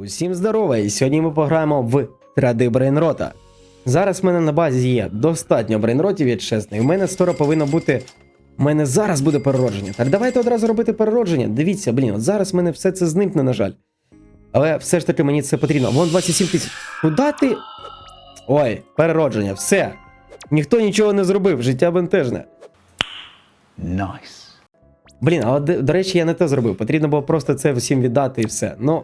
Усім здорово, і сьогодні ми пограємо в тради брейнрота. Зараз в мене на базі є достатньо брейнротів, я чесно, і в мене скоро повинно бути. У мене зараз буде переродження. Так давайте одразу робити переродження. Дивіться, блін, от зараз в мене все це зникне, на жаль. Але все ж таки мені це потрібно. Вон 27 тисяч. Куда ти? Ой, переродження, все. Ніхто нічого не зробив, життя бентежне. Nice. Блін, але до, до речі, я не те зробив. Потрібно було просто це всім віддати і все. Ну,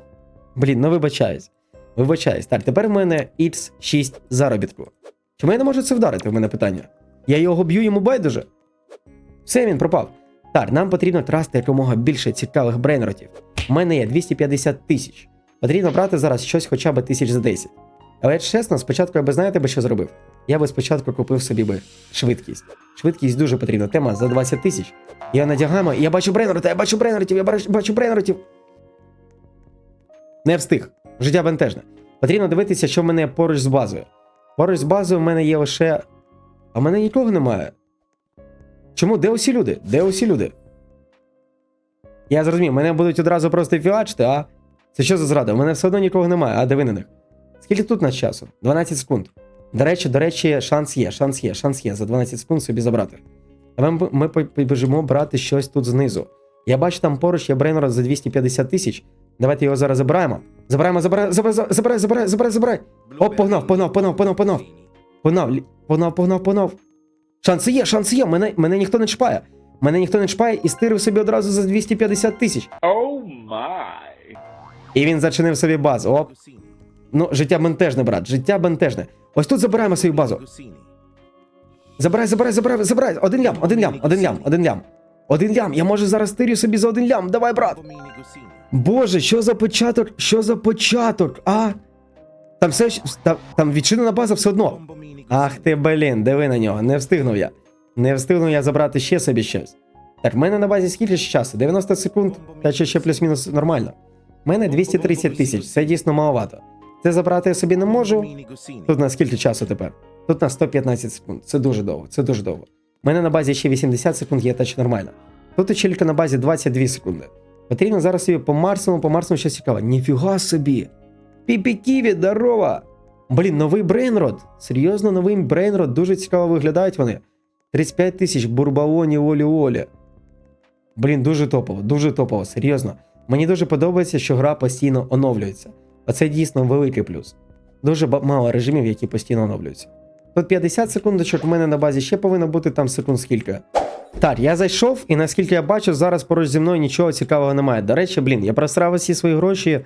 блін, ну вибачаюсь. Вибачаюсь. Так, тепер в мене X6 заробітку. Чому я не можу це вдарити? В мене питання. Я його б'ю йому байдуже. Все, він пропав. Так, нам потрібно трасти якомога більше цікавих брейнротів. У мене є 250 тисяч. Потрібно брати зараз щось хоча б тисяч за 10. Але чесно, спочатку я би знаєте би що зробив? Я би спочатку купив собі би швидкість. Швидкість дуже потрібна. Тема за 20 тисяч. Я надягаємо, і я бачу брейнрота, я бачу брейнротів, я бачу брейнротів. Не встиг. Життя бентежне. Потрібно дивитися, що в мене поруч з базою. Поруч з базою в мене є лише. А в мене нікого немає. Чому? Де усі люди? Де усі люди? Я зрозумів, мене будуть одразу просто фіачити, а? Це що за зрада? У мене все одно нікого немає, а де ви на них? Скільки тут на часу? 12 секунд. До речі, до речі, шанс є, шанс є, шанс є за 12 секунд собі забрати. А ми, побіжимо брати щось тут знизу. Я бачу, там поруч є брейнрот за 250 тисяч. Давайте його зараз забираємо. Забираємо, забираємо, забирай, забирай, забирай, забирай, забирай. Оп, погнав, погнав, погнав, погнав, погнав. Погнав, погнав, погнав, погнав. Шанси є, шанси є. Мене, мене ніхто не чіпає. Мене ніхто не чіпає і стирив собі одразу за 250 тисяч. Oh my. І він зачинив собі базу. Оп. Ну, життя бентежне, брат, життя бентежне. Ось тут забираємо свою базу. Забирай, забирай, забирай, забирай. Один лям, один лям, один лям, один лям. Один лям. Я можу зараз стирю собі за один лям. Давай, брат. Боже, що за початок? Що за початок? А? Там все там, там відчинена база все одно. Ах ти, блін, диви на нього. Не встигнув я. Не встигнув я забрати ще собі щось. Так, в мене на базі скільки ще часу? 90 секунд, та ще, ще плюс-мінус нормально. У мене 230 тисяч, це дійсно маловато. Це забрати я собі не можу. Тут на скільки часу тепер? Тут на 115 секунд. Це дуже довго, це дуже довго. У мене на базі ще 80 секунд, є теж нормально. Тут у чілька на базі 22 секунди. Потрібно зараз собі по Марсовому, по Марсовому щось цікаве. Ніфіга собі! Піпі-ківі, здорово! Блін, новий брейнрод. Серйозно, новий брейнрод. Дуже цікаво виглядають вони. 35 тисяч бурбалоні олі-олі. Блін, дуже топово, дуже топово, серйозно. Мені дуже подобається, що гра постійно оновлюється. Оце дійсно великий плюс. Дуже мало режимів, які постійно оновлюються. Тут 50 секундочок, у мене на базі ще повинно бути там секунд скільки. Так, я зайшов, і наскільки я бачу, зараз поруч зі мною нічого цікавого немає. До речі, блін, я просрав усі свої гроші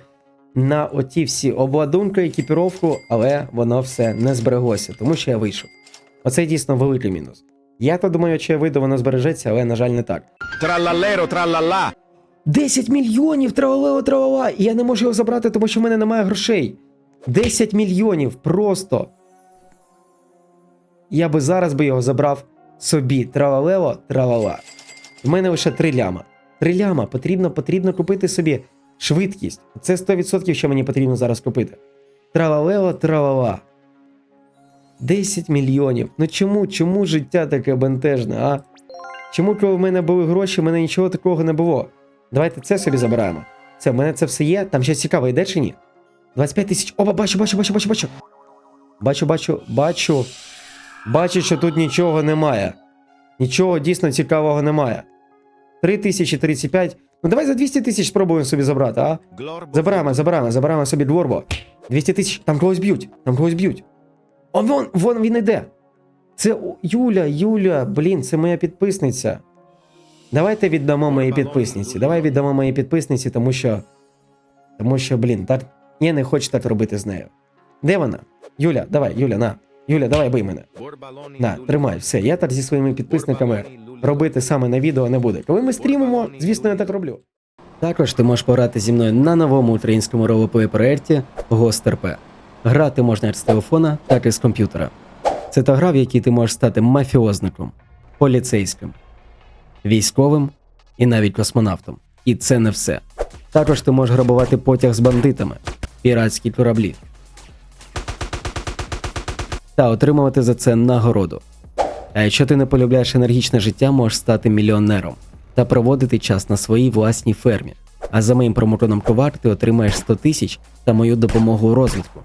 на оті всі обладунки, екіпіровку, але воно все не збереглося, тому що я вийшов. Оце дійсно великий мінус. Я то думаю, що я вийду, воно збережеться, але, на жаль, не так. Тралалеро, тралала. 10 мільйонів тралалео тралала! І я не можу його забрати, тому що в мене немає грошей. 10 мільйонів просто. Я би зараз би його забрав собі. Тралалео тралала. В мене лише 3 ляма. 3 ляма. Потрібно, потрібно купити собі швидкість. Це 100% що мені потрібно зараз купити. Тралалео тралала. 10 мільйонів. Ну чому, чому життя таке бентежне, а? Чому, коли в мене були гроші, в мене нічого такого не було? Давайте це собі забираємо. Це, в мене це все є. Там щось цікаве йде чи ні? 25 тисяч. Опа, бачу, бачу, бачу, бачу, бачу. Бачу, бачу, бачу. Бачу, що тут нічого немає. Нічого дійсно цікавого немає. 3035. Ну давай за 200 тисяч спробуємо собі забрати, а? Забираємо, забираємо, забираємо собі дворбо. 200 тисяч. Там когось б'ють. Там когось б'ють. О, вон, вон він іде. Це Юля, Юля, блін, це моя підписниця. Давайте віддамо моїй підписниці. Давай віддамо моїй підписниці, тому що. Тому що, блін, так. Я не хочу так робити з нею. Де вона? Юля, давай, Юля, на. Юля, давай бий мене. На, тримай, все. Я так зі своїми підписниками робити саме на відео не буде. Коли ми стрімимо, звісно, я так роблю. Також ти можеш пограти зі мною на новому українському ролеплей проєкті RP. Грати можна як з телефона, так і з комп'ютера. Це та гра, в якій ти можеш стати мафіозником, поліцейським, військовим і навіть космонавтом. І це не все. Також ти можеш грабувати потяг з бандитами, піратські кораблі та отримувати за це нагороду. А якщо ти не полюбляєш енергічне життя, можеш стати мільйонером та проводити час на своїй власній фермі. А за моїм промокодом ковар ти отримаєш 100 тисяч та мою допомогу у розвитку.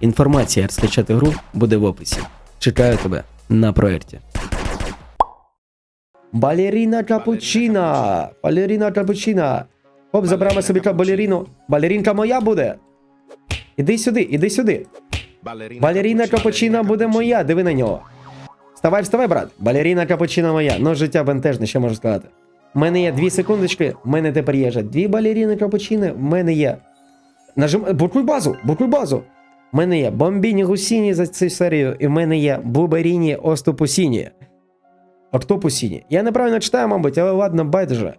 Інформація, як скачати гру, буде в описі. Чекаю тебе на проєкті. Балеріна капучина! Балеріна капучина! Хоп, заберемо собі балеріну. Балерінка моя буде. Іди сюди, іди сюди. Балеріна капучина буде моя, диви на нього. Вставай, вставай, брат. Балеріна капучина моя. Ну, життя бентежне, що можу сказати. У мене є дві секундочки, в мене тепер є вже дві балеріни капучини, в мене є. Нажим... Блокуй базу, блокуй базу. У мене є бомбіні гусіні за цю серію, і в мене є буберіні остопусіні. Октопусіні. Я неправильно читаю, мабуть, але ладно, байдуже.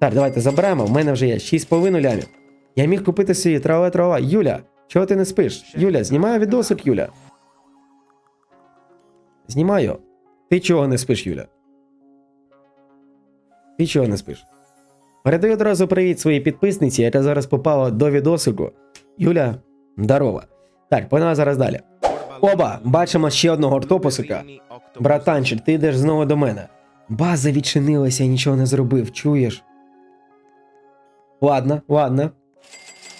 Так, давайте заберемо. В мене вже є 6,5 лямів. Я міг купити собі трава трава. Юля, чого ти не спиш? Юля, знімаю відосик, Юля. Знімаю. Ти чого не спиш, Юля? Ти чого не спиш? Передаю одразу привіт своїй підписниці, яка зараз попала до відосику. Юля, здорова. Так, погнали зараз далі. Оба, бачимо ще одного ортопусика. Братанчик, ти йдеш знову до мене. База відчинилася, я нічого не зробив, чуєш? Ладно, ладно.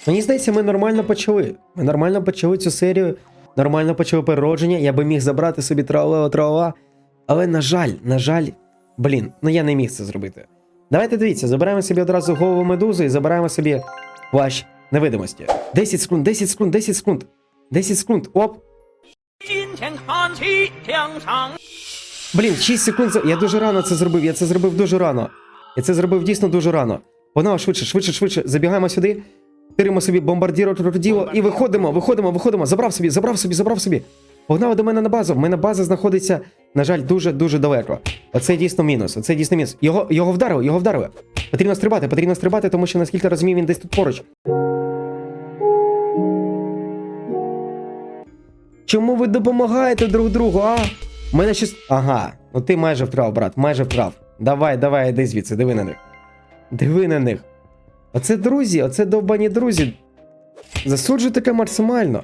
Мені здається, ми нормально почали. Ми нормально почали цю серію, нормально почали переродження. Я би міг забрати собі тралео трава. Але на жаль, на жаль, блін, ну я не міг це зробити. Давайте дивіться, забираємо собі одразу голову медузи і забираємо собі плащ невидимості. 10 секунд, 10 секунд, 10 секунд. 10 секунд. Оп. Блін, 6 секунд. Я дуже рано це зробив. Я це зробив дуже рано. Я це зробив дійсно дуже рано. Погнали швидше, швидше, швидше. Забігаємо сюди. Тиримо собі бомбардіро крокоділо і виходимо, виходимо, виходимо. Забрав собі, забрав собі, забрав собі. Погнали до мене на базу. В мене база знаходиться, на жаль, дуже-дуже далеко. Оце дійсно мінус. Оце дійсно мінус. Його, його вдарили, його вдарили. Потрібно стрибати, потрібно стрибати, тому що наскільки розумію, він десь тут поруч. Чому ви допомагаєте друг другу, а? У мене щось. Ага, ну ти майже вкрав, брат, майже вкрав. Давай, давай, іди звідси, диви на них. Диви на них. Оце друзі, оце довбані друзі. Засуджуй таке максимально.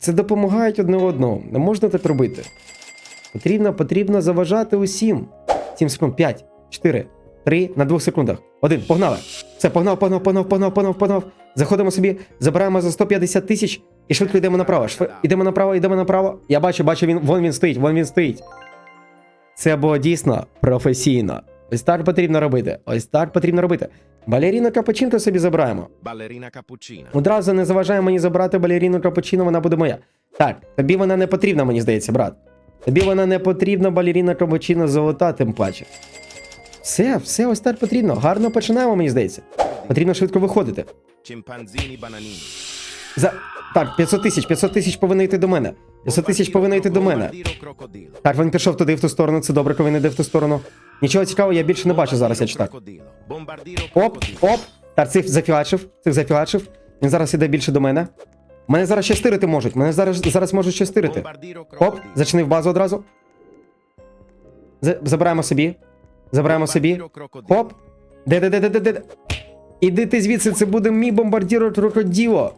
Це допомагають одне одному. Не можна так робити. Потрібно, потрібно заважати усім. 7 секунд, 5, 4, 3, на 2 секундах. Один, погнали. Все, погнав, погнав, погнав, погнав, погнав, погнав. Заходимо собі, забираємо за 150 тисяч і швидко йдемо направо. Швид... Йдемо направо, йдемо направо. Я бачу, бачу, він, вон він стоїть, вон він стоїть. Це було дійсно професійно. Ось так потрібно робити. Ось так потрібно робити. Балеріну Капучинко собі забираємо. Ballerina cappuccina. Одразу не заважає мені забрати балеріну Капучино, вона буде моя. Так, тобі вона не потрібна, мені здається, брат. Тобі вона не потрібна, балеріна Капучино золота, тим паче. Все, все ось так потрібно. Гарно починаємо, мені здається. Потрібно швидко виходити. Chimpanzini bananini. За. Так, 500 тисяч, 500 тисяч повинно йти до мене. 500 тисяч повинно йти до мене. Так, він пішов туди в ту сторону, це добре, коли він йде в ту сторону. Нічого цікавого, я більше не бачу зараз, я читаю. Оп, оп. Так, цих зафігачив, цих зафігачив. Він зараз іде більше до мене. Мене зараз ще стирити можуть. Мене зараз, зараз можуть ще стирити. Оп, зачинив базу одразу. Забираємо собі. Забираємо собі. Bombardiro crocodilo. Хоп. Де, де, де, де, де, де. Іди ти звідси, це буде мій бомбардіро крокоділо.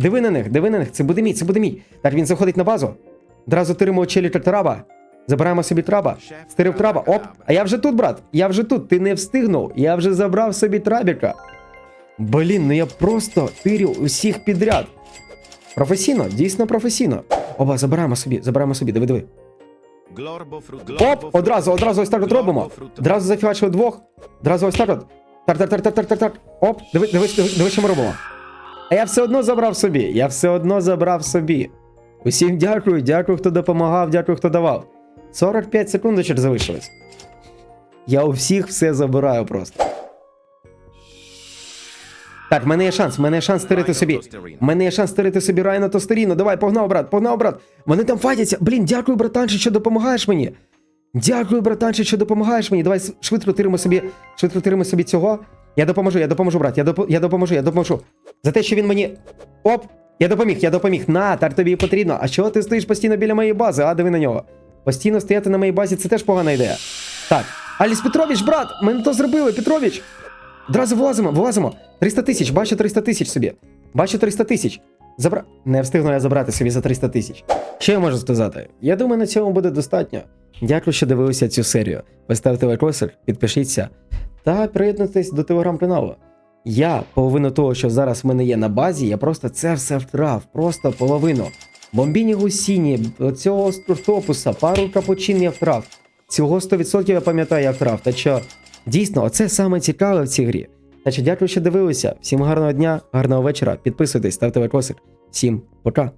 Диви на них, диви на них, це буде мій, це буде мій. Так, він заходить на базу. Одразу тиримо челіка траба. Забираємо собі траба. Стирив траба. Оп. А я вже тут, брат. Я вже тут. Ти не встигнув. Я вже забрав собі трабіка. Блін, ну я просто тирю усіх підряд. Професійно, дійсно професійно. Оба, забираємо собі, забираємо собі, диви, диви. Оп, одразу, одразу ось так от робимо. Одразу зафігачили двох. Одразу ось так от. Так. Оп, диви, диви, диви, диви, що ми робимо. А я все одно забрав собі. Я все одно забрав собі. Усім дякую, дякую, хто допомагав, дякую, хто давав. 45 секундочок залишилось. Я у всіх все забираю просто. Так, в мене є шанс, в мене є шанс стирити собі. В мене є шанс стирити собі Райна Тостеріно. Давай, погнав, брат, погнав, брат. Вони там файтяться. Блін, дякую, братанче, що допомагаєш мені. Дякую, братанче, що допомагаєш мені. Давай швидко тиримо собі, швидко тиримо собі цього. Я допоможу, я допоможу, брат. Я, доп... я допоможу, я допоможу. За те, що він мені. Оп! Я допоміг, я допоміг. На, так тобі потрібно. А чого ти стоїш постійно біля моєї бази? А диви на нього. Постійно стояти на моїй базі це теж погана ідея. Так. Аліс Петрович, брат, ми не то зробили, Петрович. Одразу вилазимо, вилазимо. 300 тисяч, бачу 300 тисяч собі. Бачу 300 тисяч. Забра... Не встигну я забрати собі за 300 тисяч. Що я можу сказати? Я думаю, на цьому буде достатньо. Дякую, що дивилися цю серію. Поставте лайкосик, підпишіться та приєднуйтесь до телеграм-каналу. Я половину того, що зараз в мене є на базі, я просто це все втрав, просто половину. Бомбіні гусіні, цього стуртопуса, пару капучин я втрав. Цього 100% я пам'ятаю, я втрав. Та що, дійсно, оце саме цікаве в цій грі. Та що, дякую, що дивилися. Всім гарного дня, гарного вечора. Підписуйтесь, ставте лайкосик. Всім пока.